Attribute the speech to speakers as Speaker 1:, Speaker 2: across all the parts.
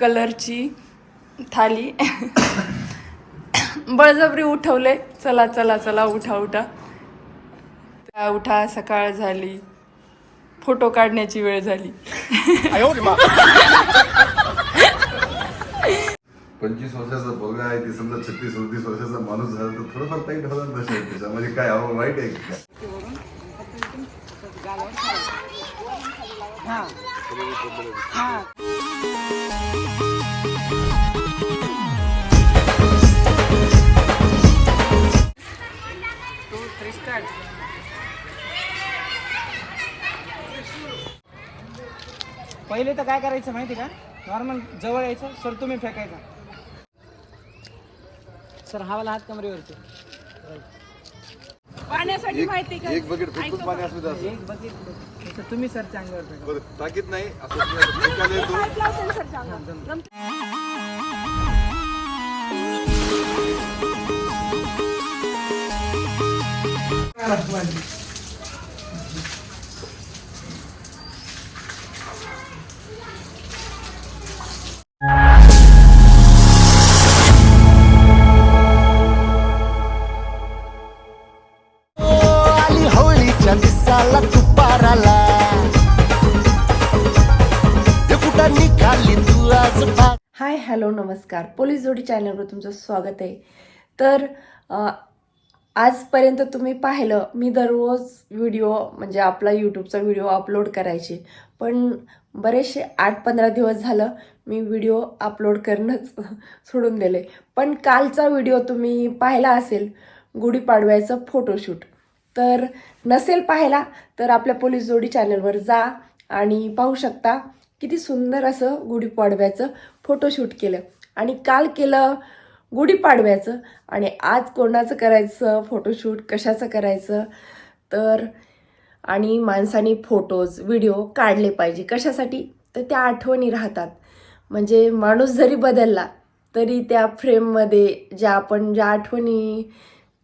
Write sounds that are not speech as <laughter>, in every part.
Speaker 1: कलरची थाली. बळजबरी उठवले. चला चला चला उठा उठा. त्या उठा सकाळ झाली. फोटो काढण्याची वेळ झाली.
Speaker 2: पंचवीस वर्षाचा मुलगा आहे ती समजा छत्तीस सदतीस वर्षाचा माणूस झाला तर थोडंफार टाईट होणार नसेल त्याच्यामध्ये काय हवं वाईट आहे का
Speaker 3: पहिले तर काय करायचं माहिती का? नॉर्मल जवळ यायचं सर तुम्ही फेकायचा. सर हवाला हात कमरेवरती.
Speaker 1: पाण्यासाठी माहिती का?
Speaker 2: एक बकेट फक्त पाणी असू द्या
Speaker 3: एक बघित सर तुम्ही सर चांगल्यावर फेका.
Speaker 2: बरं ताकीद नाही असं फेकायला <laughs>
Speaker 4: होळीच्या दिसाला तुपाराला. निघाली तू आज
Speaker 5: हाय हॅलो नमस्कार. पोलीस जोडी चॅनलवर तुमचं स्वागत आहे. तर आजपर्यंत तुम्ही पाहिलं मी दररोज व्हिडिओ म्हणजे आपला यूट्यूबचा व्हिडिओ अपलोड करायचे. पण बरेचसे आठ पंधरा दिवस झालं मी व्हिडिओ अपलोड करणंच <laughs> सोडून दिले. पण कालचा व्हिडिओ तुम्ही पाहिला असेल गुढीपाडव्याचं फोटोशूट तर नसेल पाहिला तर आपल्या पोलीस जोडी चॅनलवर जा आणि पाहू शकता किती सुंदर असं गुढीपाडव्याचं फोटोशूट केलं. आणि काल केलं गुढीपाडव्याचं आणि आज कोणाचं करायचं? फोटोशूट कशाचं करायचं? तर आणि माणसाने फोटोज व्हिडिओ काढले पाहिजे. कशासाठी? तर त्या आठवणी राहतात. म्हणजे माणूस जरी बदलला तरी त्या फ्रेममध्ये ज्या आपण ज्या आठवणी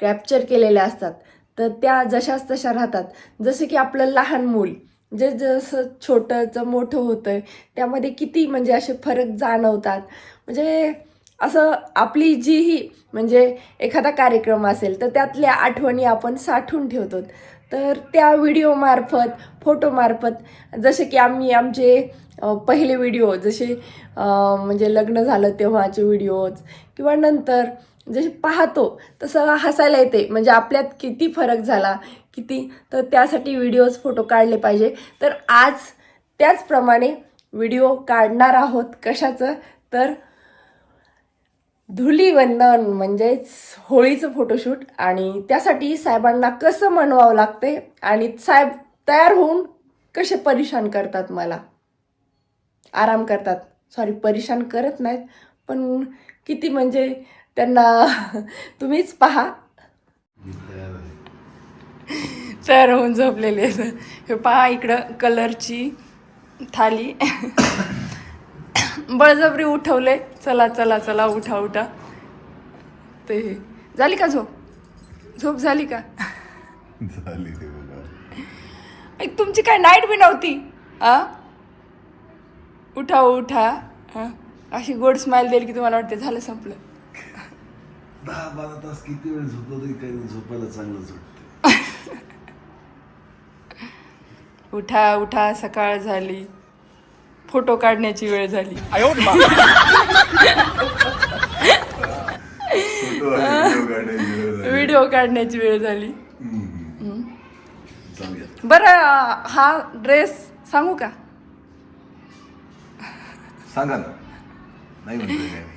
Speaker 5: कॅप्चर केलेल्या असतात तर त्या जशाच तशा राहतात. जसं की आपलं लहान मूल जे जसं छोटंचं मोठं होतं त्यामध्ये किती म्हणजे असे फरक जाणवतात. म्हणजे असं आपली जीही म्हणजे एखादा कार्यक्रम असेल तर त्यातल्या आठवणी आपण साठवून ठेवतो तर त्या व्हिडिओमार्फत फोटोमार्फत जसे की आम्ही आमचे पहिले व्हिडिओ जसे म्हणजे लग्न झालं तेव्हाचे व्हिडिओज किंवा नंतर जसे पाहतो तसं हसायला येते. म्हणजे आपल्यात किती फरक झाला किती तर त्यासाठी व्हिडिओज फोटो काढले पाहिजे. तर आज त्याचप्रमाणे व्हिडिओ काढणार आहोत कशाचं? तर धुलीवंदन म्हणजेच होळीचं फोटोशूट आणि त्यासाठी साहेबांना कसं म्हणवावं लागते आणि साहेब तयार होऊन कसे परेशान करतात मला? आराम करतात. सॉरी परेशान करत नाहीत पण किती म्हणजे त्यांना <laughs> तुम्हीच पहा.
Speaker 1: तयार होऊन झोपलेले आहेत. हे पहा इकडं कलरची थाली. बळजबरी उठवले. चला चला चला उठा उठा. ते झाली का झोप? झोप झाली का?
Speaker 2: झाली
Speaker 1: तुमची काय नाईट बी नव्हती? आ? उठा उठा. हा अशी गोड स्माइल देईल की तुम्हाला वाटते झालं संपलं.
Speaker 2: दहा बारा तास किती वेळ झोपलो तरी काही नाही झोपायला चांगलं झोपते <laughs>
Speaker 1: उठा उठा सकाळ झाली. फोटो काढण्याची वेळ झाली.
Speaker 2: व्हिडिओ <laughs> काढण्याची वेळ झाली.
Speaker 1: बरं हा ड्रेस सांगू का?
Speaker 2: सांगा ना. नाही.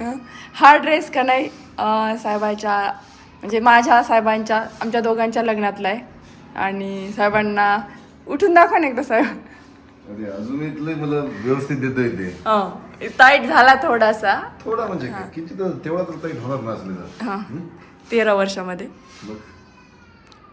Speaker 1: हं? ड्रेस का नाही साहेबाच्या म्हणजे माझ्या साहेबांच्या आमच्या दोघांच्या लग्नातला आहे. आणि साहेबांना उठून दाखवा ना एकदा साहेब.
Speaker 2: अजून इथलं मला व्यवस्थित देता येते.
Speaker 1: हं, टाईट झाला थोडासा.
Speaker 2: थोडा म्हणजे काय, किती तर तेवढा तर काही होणार नसले तर.
Speaker 1: हां. तेरा वर्षामध्ये.
Speaker 2: मग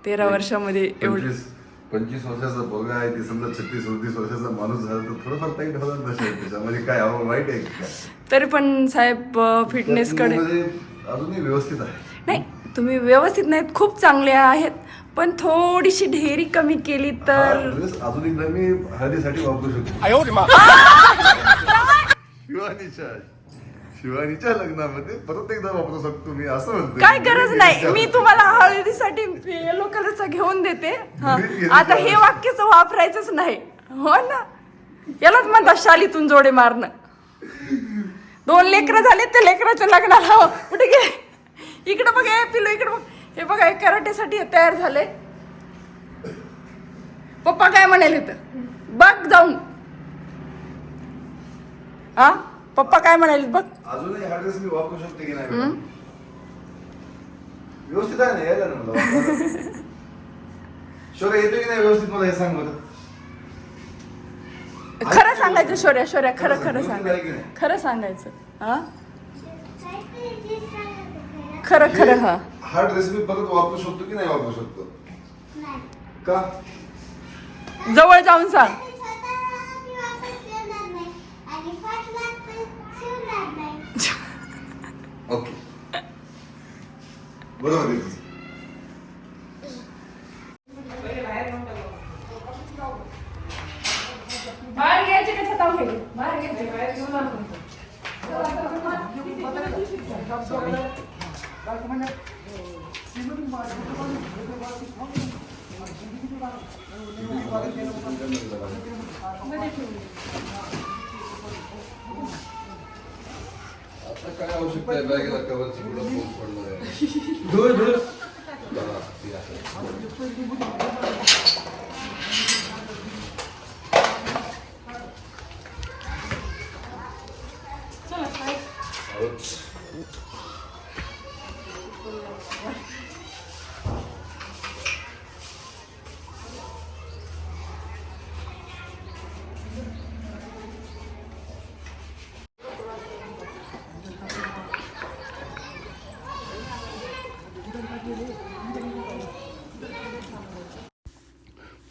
Speaker 1: तेरा वर्षामध्ये एवढं.
Speaker 2: पंचवीस पंचवीस वर्षाचा मुलगा आहे ती समजा छत्तीस सदतीस वर्षाचा माणूस झाला तर थोडंफार टाईट होणार नसेल त्याच्यामध्ये काय हवं वाईट आहे का
Speaker 1: तरी पण साहेब फिटनेसकडे
Speaker 2: म्हणजे अजूनही व्यवस्थित आहे.
Speaker 1: नाही तुम्ही व्यवस्थित नाहीत खूप चांगले आहेत पण थोडीशी ढेरी कमी केली तर
Speaker 2: ड्रेस अजून एकदा मी हळदीसाठी वापरू शकतो. शिवानीच्या शिवानीच्या लग्नामध्ये परत एकदा वापरू शकतो मी असं म्हणतो
Speaker 1: काय गरज नाही. मी तुम्हाला हळदीसाठी येलो कलरचा घेऊन देते. हा. आता हे. वाक्यच वापरायचंच नाही. हो ना? यालाच म्हणतात शालीतून जोडे मारणं. दोन लेकरं झाले ते लेकराच्या लग्नाला. हो. कुठे गेले? इकडे बघ हे पिलो इकडे बघ. हे बघा हे कराटेसाठी हे तयार झाले. पप्पा काय म्हणाले तर बघ जाऊन. हा पप्पा काय म्हणाले बघ.
Speaker 2: अजूनही हा ड्रेस मी वापरू शकते की नाही? मॅडम? व्यवस्थित आहे ना? यायला ना मला. येतो की नाही व्यवस्थित मला हे सांग बरं?
Speaker 1: खरं सांगायचं शौर्या शौर्या. खरं खरं सांगायचं? खरं सांगायचं. हा खरं खरं हा.
Speaker 2: हा ड्रेस मी परत वापरू शकतो की नाही वापरू शकतो? का?
Speaker 1: जवळ जाऊन सांग.
Speaker 2: ओके. बरोबर आता काय आवश्यकता आहे? बॅगेला कवरची कुठं पाऊस पडणार आहे. हा, ती आहे. आहोत.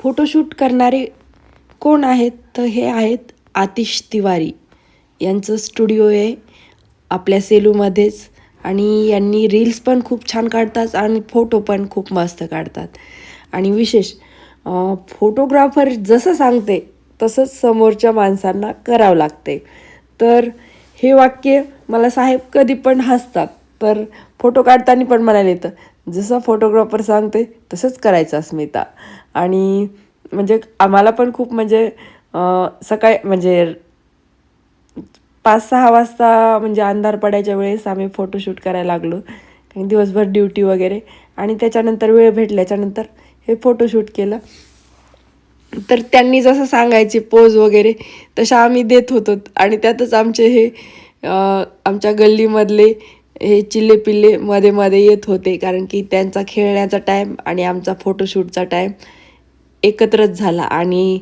Speaker 5: फोटोशूट करणारे कोण आहेत? तर हे आहेत आतिश तिवारी. यांचं स्टुडिओ आहे आपल्या सेलूमध्येच आणि यांनी रील्स पण खूप छान काढतात आणि फोटो पण खूप मस्त काढतात. आणि विशेष फोटोग्राफर जसं सांगते तसंच समोरच्या माणसांना करावं लागते. तर हे वाक्य मला साहेब कधी पण हसतात तर फोटो काढताना पण म्हणायला येतं जसं फोटोग्राफर सांगते तसंच करायचं अस्मिता. आणि म्हणजे आम्हाला पण खूप म्हणजे सकाळी म्हणजे पाच सहा वाजता म्हणजे अंधार पडायच्या वेळेस आम्ही फोटोशूट करायला लागलो. कारण दिवसभर ड्युटी वगैरे. आणि त्याच्यानंतर वेळ भेटल्याच्यानंतर हे फोटोशूट केलं. तर त्यांनी जसं सांगायचे पोज वगैरे तशा आम्ही देत होतो. आणि त्यातच आमचे हे आमच्या गल्लीमधले हे चिल्ले पिल्ले मध्ये मध्ये येत होते कारण की त्यांचा खेळण्याचा टाईम आणि आमचा फोटोशूटचा टाईम एकत्रच झाला. आणि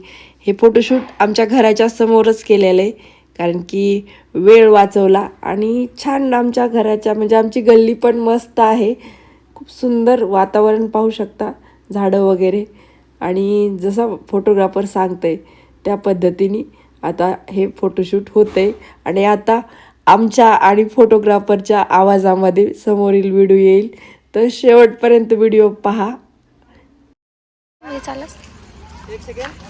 Speaker 5: हे फोटोशूट आमच्या घराच्या समोरच केलेलं आहे कारण की वेळ वाचवला आणि छान आमच्या घराच्या म्हणजे आमची गल्ली पण मस्त आहे. खूप सुंदर वातावरण पाहू शकता झाडं वगैरे. आणि जसं फोटोग्राफर सांगते त्या पद्धतीने आता हे फोटोशूट होते आणि आता आमच्या आणि फोटोग्राफरच्या आवाजामध्ये समोरील व्हिडिओ येईल. तर शेवटपर्यंत व्हिडिओ पहा.
Speaker 3: एक सेकंड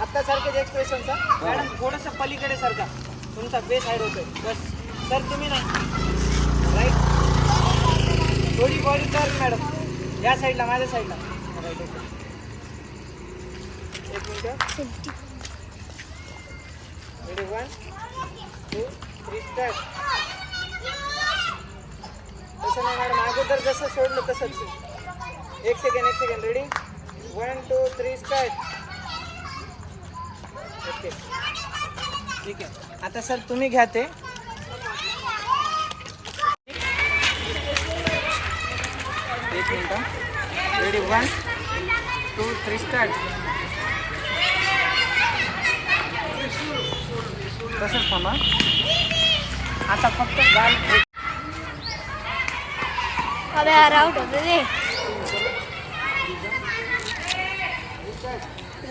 Speaker 3: आता सारखेच एक्सप्रेशन सर मॅडम थोडंसं पलीकडे तुमचा बेस हाईड होतोय. बस. सर तुम्ही नाही. राईट थोडी बॉडी कर मॅडम. या साईडला माझ्या साईडला राईट एक minute. Ready one two start तसं नाही मॅडम अगोदर जसं सोडलं तसंच. एक सेकंड एक second ready one two three start okay ठीक आहे. आता सर तुम्ही घ्या ते. एक minute. Ready one two three start तसंच थांबा. आता फक्त गाल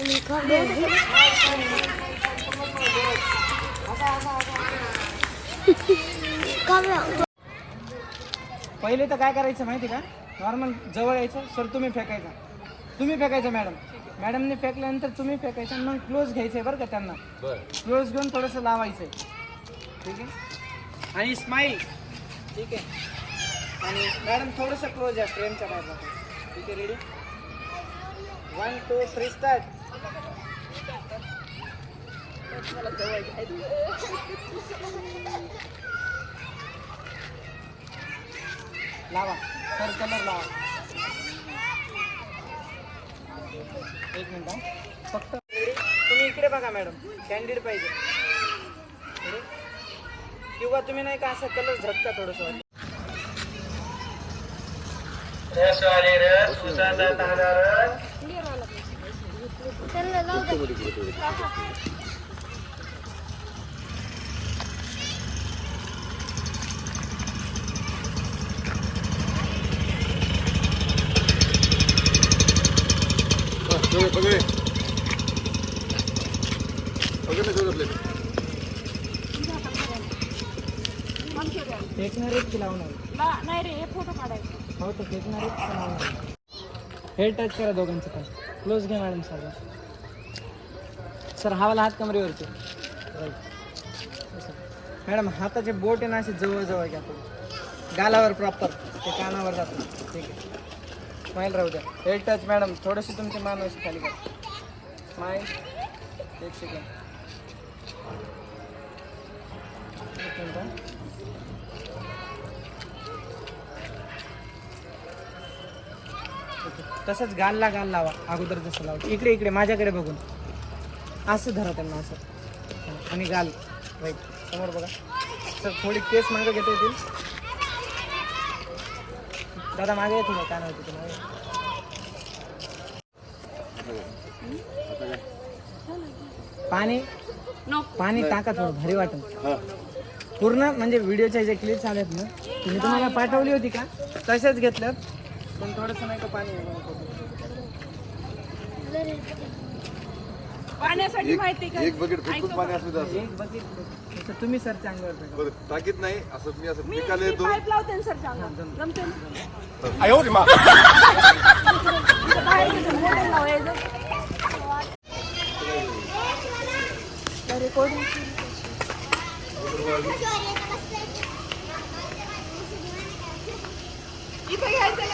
Speaker 6: ricordo Come
Speaker 3: पहिले तर काय करायचं माहिती का? नॉर्मल जवळ यायचं सर तुम्ही फेकायचा. तुम्ही फेकायचं मॅडम मॅडमने फेकल्यानंतर तुम्ही फेकायचं आणि मग क्लोज घ्यायचंय बरं का त्यांना. क्लोज घेऊन थोडंसं लावायचंय. ठीक आहे? आणि स्माईल ठीक आहे. आणि मॅडम थोडंसं क्लोज आहे फ्रेमच्या बाजूला. ठीक आहे ready one two three start लावा. सर कलर लावा. एक मिनिट फक्त तुम्ही इकडे बघा मॅडम कॅन्डिड पाहिजे. किंवा तुम्ही नाही का असं कलर झटका थोडंसं
Speaker 2: ना shoulder blade.
Speaker 3: फेकणार एक लावणार
Speaker 1: नाही रे हे फोटो काढायचे.
Speaker 3: हो तर लावणार टच करा दोघांचं पण. क्लोज घ्या मॅडम सर सर हावाला हात कमरेवरती. राईट मॅडम हाताचे बोट आहे ना असे जवळ जवळ घ्या थोडं गालावर प्रॉपर ते कानावर जातं. ठीक आहे. स्माईल राहू द्या. हेड टच मॅडम थोडीशी तुमची मान अशी खाली करा स्माईल एक सेकंड तसंच गालला गाल लावा अगोदर जसं लावा. इकडे इकडे माझ्याकडे बघून. असं धरा त्यांना असं. आणि गाल राईट समोर बघा. सर थोडी केस मागं घेता येतील. दादा मागे येतील का नाही तिथे मागे पाणी पाणी टाका थोडं भारी वाटत. पूर्ण म्हणजे व्हिडिओच्या जे क्लिप्स आल्यात ना ती मी तुम्हाला पाठवली होती का? तशाच घेतल्यात. पण थोडंसं नाही का पाणी
Speaker 1: पाण्यासाठी माहिती
Speaker 2: एक एक बकेट फेकून पाणी असं.
Speaker 3: एक बघितलं तर तुम्ही अंगावर फेका.
Speaker 2: बरं टाकीत नाही असं मी असं पिकाला येतो.
Speaker 1: पाईप लावते सर जमते. ना? इथे <laughs> घ्यायचं का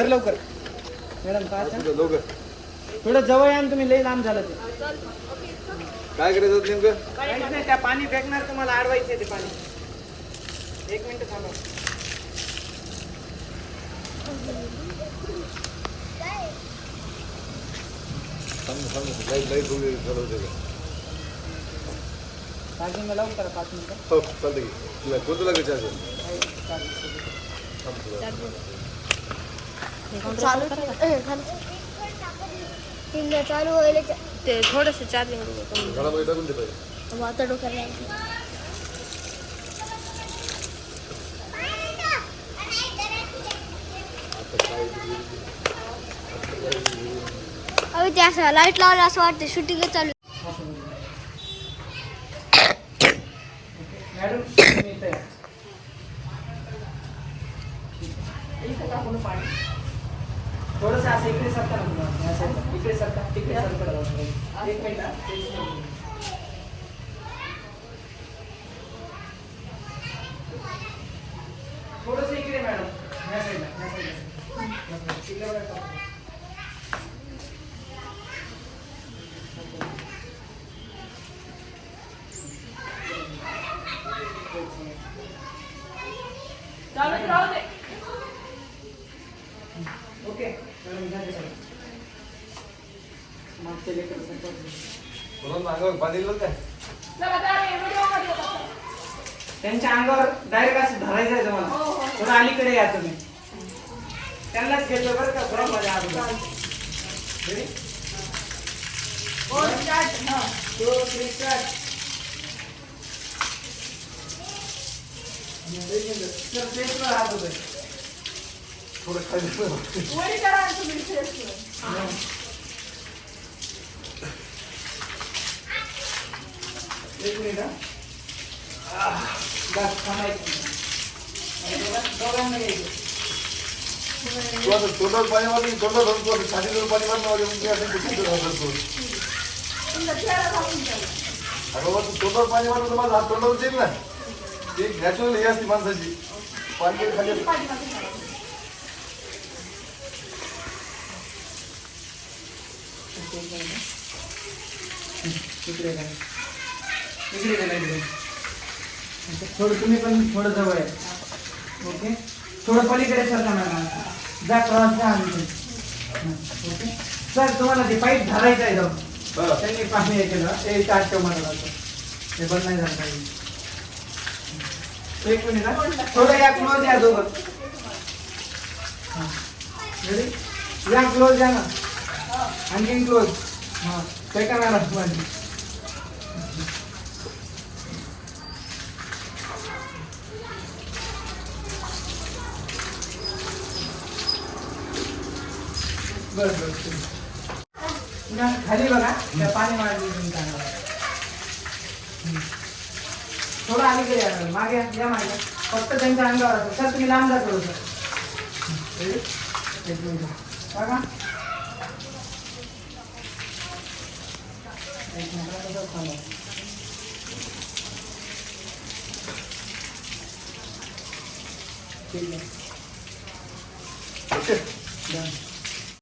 Speaker 3: धर लवकर. मॅडम
Speaker 2: असू? द्या, लवकर
Speaker 3: थोडं जवळ या ना तुम्ही लई लांब झालं ते.
Speaker 2: काय करायचं नेमकं?
Speaker 3: काहीच नाही त्या पाणी फेकणार तुम्हाला अडवायचे ते पाणी. एक मिनिट थांबा.
Speaker 2: लाइट लाइट वगैरे चालवते का?
Speaker 3: चार्जिंग लावून करा पाच मिनिटं.
Speaker 2: हो चालतं की. तुला कोणतं लागेल चार्जर थांब तुला
Speaker 6: चालू. चालू व्हायला
Speaker 1: ते थोडस चार्जिंग
Speaker 2: टाकून दे
Speaker 6: आता डोक्याला लागली. ते असं लाईट लावलं असं वाटतं शूटिंग चालू
Speaker 2: बरं काय.
Speaker 3: त्यांच्या अंगावर डायरेक्ट असं धरायचं आहे तुम्हाला थोडं अलीकडे या तुम्ही त्यांनाच घेतो बरं का?
Speaker 1: हो. हा.
Speaker 3: Start. सर फेसवर हात होतोय
Speaker 2: थोडं खाली कर.
Speaker 1: तुम्ही फेसवर.
Speaker 3: एक मिनिट हा. बस थांबायचं दोघांना घ्यायचं
Speaker 2: तू आता तोंडावर पाणी मारून तोंडावर धरून तू आता छातीवर पाणी मारून आले मग मी असं कुठे घालतो
Speaker 1: तुमचा चेहरा दाखवून द्या.
Speaker 2: अगं बाबा, तू तोंडावर पाणी मारून तर माझा हात तोंडावर येईल ना ती नॅचरल हे असते माणसाची पाणी खाली
Speaker 1: पाठीमागे करा.
Speaker 3: इकडे इकडे थोडं तुम्ही पण थोडं जवळ आहे ओके? थोडं पलीकडे सरका मॅडम जा क्रॉस जा आम्ही ओके? सर तुम्हाला ते पाईप धरायचं आहे जाऊन.
Speaker 2: हा.
Speaker 3: त्यांनी पाणी हे केलं. ते चार टोमॅटो ते बंद नाही झालं पाहिजे. एक मिनिट. थोडं या क्लोज या दोघं. या क्लोज या ना. आणखीन क्लोज हां. ते का मॅडम माझी बरं बरं ठीक. खाली बघा त्या पाणी मारली थोडं आली या मागे या, मागे. फक्त त्यांच्या अंगावर असतो सर तुम्ही लांब जा थोडंसं. बघा. ठीक आहे.